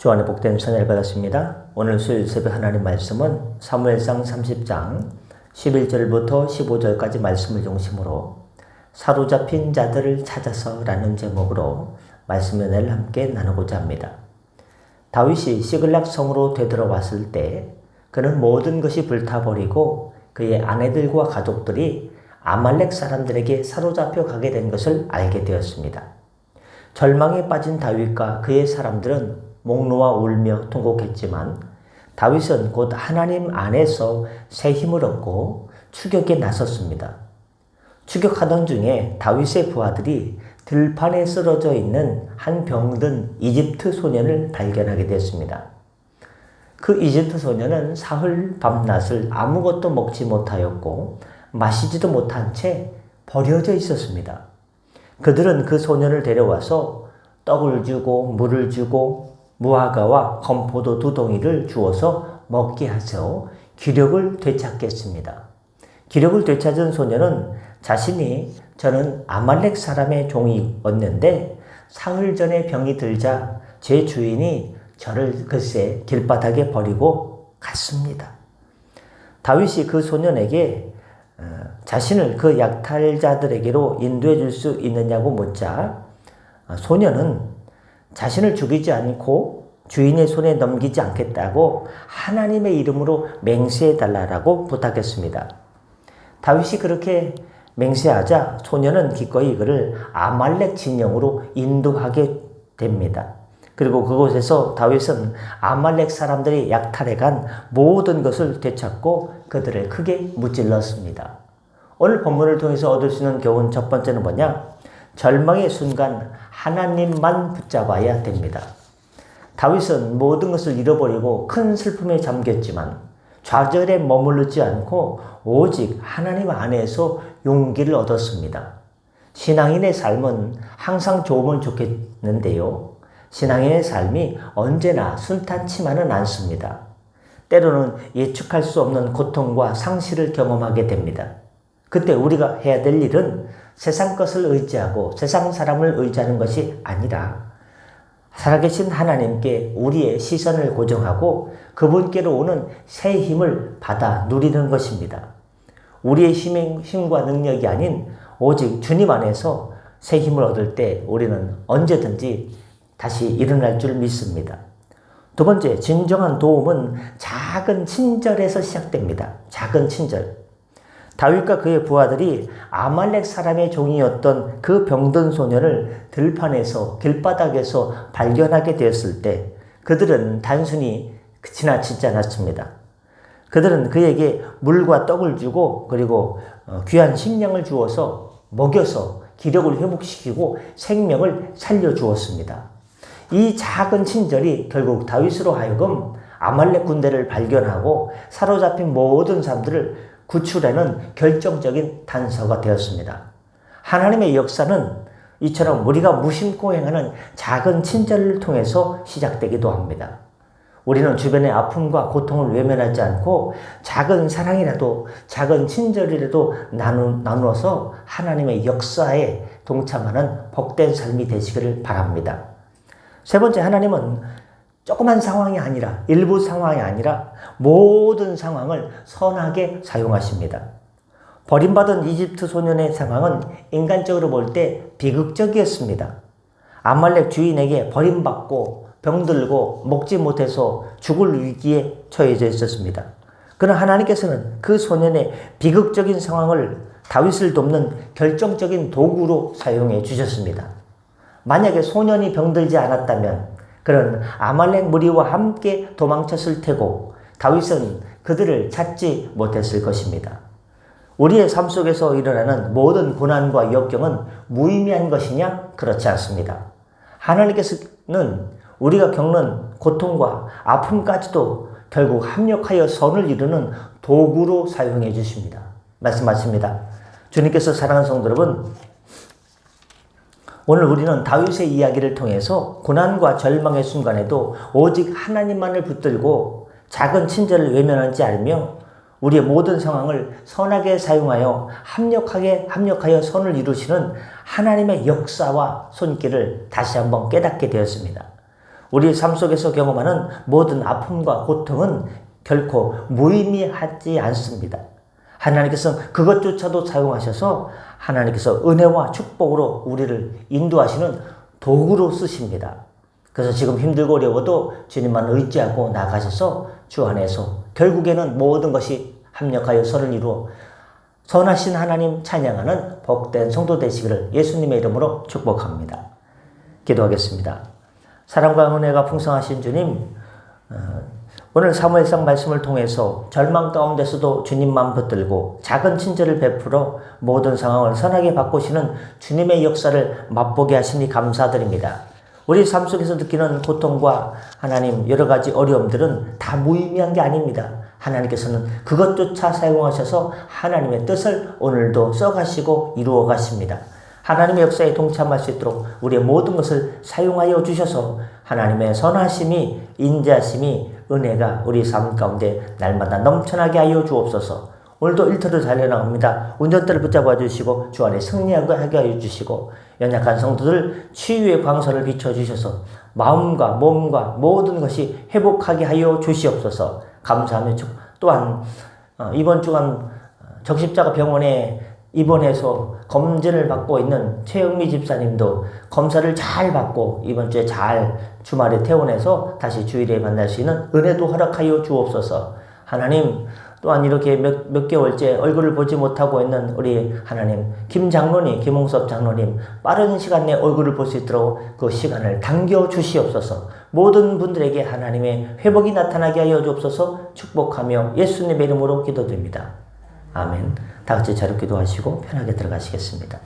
주안의 복된 선을 받았습니다. 오늘 수요일 새벽 하나님 말씀은 사무엘상 30장 11절부터 15절까지 말씀을 중심으로 사로잡힌 자들을 찾아서 라는 제목으로 말씀 은혜를 함께 나누고자 합니다. 다윗이 시글락 성으로 되돌아왔을 때 그는 모든 것이 불타버리고 그의 아내들과 가족들이 아말렉 사람들에게 사로잡혀 가게 된 것을 알게 되었습니다. 절망에 빠진 다윗과 그의 사람들은 목 놓아 울며 통곡했지만 다윗은 곧 하나님 안에서 새 힘을 얻고 추격에 나섰습니다. 추격하던 중에 다윗의 부하들이 들판에 쓰러져 있는 한 병든 이집트 소년을 발견하게 됐습니다. 그 이집트 소년은 사흘 밤낮을 아무것도 먹지 못하였고 마시지도 못한 채 버려져 있었습니다. 그들은 그 소년을 데려와서 떡을 주고 물을 주고 무화과와 건포도 두 동이를 주어서 먹게 하서 기력을 되찾겠습니다. 기력을 되찾은 소년은 자신이 저는 아말렉 사람의 종이었는데 사흘 전에 병이 들자 제 주인이 저를 글쎄 길바닥에 버리고 갔습니다. 다윗이 그 소년에게 어, 자신을 그 약탈자들에게로 인도해 줄 수 있느냐고 묻자 어, 소년은 자신을 죽이지 않고 주인의 손에 넘기지 않겠다고 하나님의 이름으로 맹세해 달라고 부탁했습니다. 다윗이 그렇게 맹세하자 소년은 기꺼이 그를 아말렉 진영으로 인도하게 됩니다. 그리고 그곳에서 다윗은 아말렉 사람들이 약탈해 간 모든 것을 되찾고 그들을 크게 무찔렀습니다. 오늘 본문을 통해서 얻을 수 있는 교훈 첫 번째는 뭐냐? 절망의 순간 하나님만 붙잡아야 됩니다. 다윗은 모든 것을 잃어버리고 큰 슬픔에 잠겼지만 좌절에 머무르지 않고 오직 하나님 안에서 용기를 얻었습니다. 신앙인의 삶은 항상 좋으면 좋겠는데요. 신앙인의 삶이 언제나 순탄치만은 않습니다. 때로는 예측할 수 없는 고통과 상실을 경험하게 됩니다. 그때 우리가 해야 될 일은 세상 것을 의지하고 세상 사람을 의지하는 것이 아니라 살아계신 하나님께 우리의 시선을 고정하고 그분께로 오는 새 힘을 받아 누리는 것입니다. 우리의 힘 과 능력이 아닌 오직 주님 안에서 새 힘을 얻을 때 우리는 언제든지 다시 일어날 줄 믿습니다. 두 번째, 진정한 도움은 작은 친절에서 시작됩니다. 작은 친절. 다윗과 그의 부하들이 아말렉 사람의 종이었던 그 병든 소년을 들판에서 길바닥에서 발견하게 되었을 때 그들은 단순히 지나치지 않았습니다. 그들은 그에게 물과 떡을 주고 그리고 어, 귀한 식량을 주어서 먹여서 기력을 회복시키고 생명을 살려주었습니다. 이 작은 친절이 결국 다윗으로 하여금 아말렉 군대를 발견하고 사로잡힌 모든 사람들을 구출에는 결정적인 단서가 되었습니다. 하나님의 역사는 이처럼 우리가 무심코 행하는 작은 친절을 통해서 시작되기도 합니다. 우리는 주변의 아픔과 고통을 외면하지 않고 작은 사랑이라도 작은 친절이라도 나누, 나누어서 하나님의 역사에 동참하는 복된 삶이 되시기를 바랍니다. 세 번째, 하나님은 조그만 상황이 아니라 일부 상황이 아니라 모든 상황을 선하게 사용하십니다. 버림받은 이집트 소년의 상황은 인간적으로 볼 때 비극적이었습니다. 아말렉 주인에게 버림받고 병들고 먹지 못해서 죽을 위기에 처해져 있었습니다. 그러나 하나님께서는 그 소년의 비극적인 상황을 다윗을 돕는 결정적인 도구로 사용해 주셨습니다. 만약에 소년이 병들지 않았다면 그런 아말렉 무리와 함께 도망쳤을 테고 다윗은 그들을 찾지 못했을 것입니다. 우리의 삶 속에서 일어나는 모든 고난과 역경은 무의미한 것이냐? 그렇지 않습니다. 하나님께서는 우리가 겪는 고통과 아픔까지도 결국 합력하여 선을 이루는 도구로 사용해 주십니다. 말씀하십니다. 주님께서 사랑하는 성도 여러분, 오늘 우리는 다윗의 이야기를 통해서 고난과 절망의 순간에도 오직 하나님만을 붙들고 작은 친절을 외면하지 않으며 우리의 모든 상황을 선하게 사용하여 합력하게 합력하여 선을 이루시는 하나님의 역사와 손길을 다시 한번 깨닫게 되었습니다. 우리 삶 속에서 경험하는 모든 아픔과 고통은 결코 무의미하지 않습니다. 하나님께서 그것조차도 사용하셔서 하나님께서 은혜와 축복으로 우리를 인도하시는 도구로 쓰십니다. 그래서 지금 힘들고 어려워도 주님만 의지하고 나가셔서 주 안에서 결국에는 모든 것이 합력하여 선을 이루어 선하신 하나님 찬양하는 복된 성도 되시기를 예수님의 이름으로 축복합니다. 기도하겠습니다. 사랑과 은혜가 풍성하신 주님, 어, 오늘 사무엘상 말씀을 통해서 절망 가운데서도 주님만 붙들고 작은 친절을 베풀어 모든 상황을 선하게 바꾸시는 주님의 역사를 맛보게 하시니 감사드립니다. 우리 삶 속에서 느끼는 고통과 하나님 여러 가지 어려움들은 다 무의미한 게 아닙니다. 하나님께서는 그것조차 사용하셔서 하나님의 뜻을 오늘도 써가시고 이루어 가십니다. 하나님의 역사에 동참할 수 있도록 우리의 모든 것을 사용하여 주셔서 하나님의 선하심이 인자심이 은혜가 우리 삶 가운데 날마다 넘쳐나게 하여 주옵소서. 오늘도 일터를 달려나갑니다. 운전대를 붙잡아 주시고 주 안에 승리하게 하게 하여 주시고 연약한 성도들 치유의 광선을 비춰 주셔서 마음과 몸과 모든 것이 회복하게 하여 주시옵소서. 감사하며 주- 또한 어, 이번 주간 적십자가 병원에 입원해서 검진을 받고 있는 최영미 집사님도 검사를 잘 받고 이번 주에 잘 주말에 퇴원해서 다시 주일에 만날 수 있는 은혜도 허락하여 주옵소서. 하나님 또한 이렇게 몇, 몇 개월째 얼굴을 보지 못하고 있는 우리 하나님 김 장로님, 김홍섭 장로님 빠른 시간 내 얼굴을 볼 수 있도록 그 시간을 당겨 주시옵소서. 모든 분들에게 하나님의 회복이 나타나게 하여 주옵소서 축복하며 예수님의 이름으로 기도드립니다. 아멘. 다 같이 자료 기도하시고 편하게 들어가시겠습니다.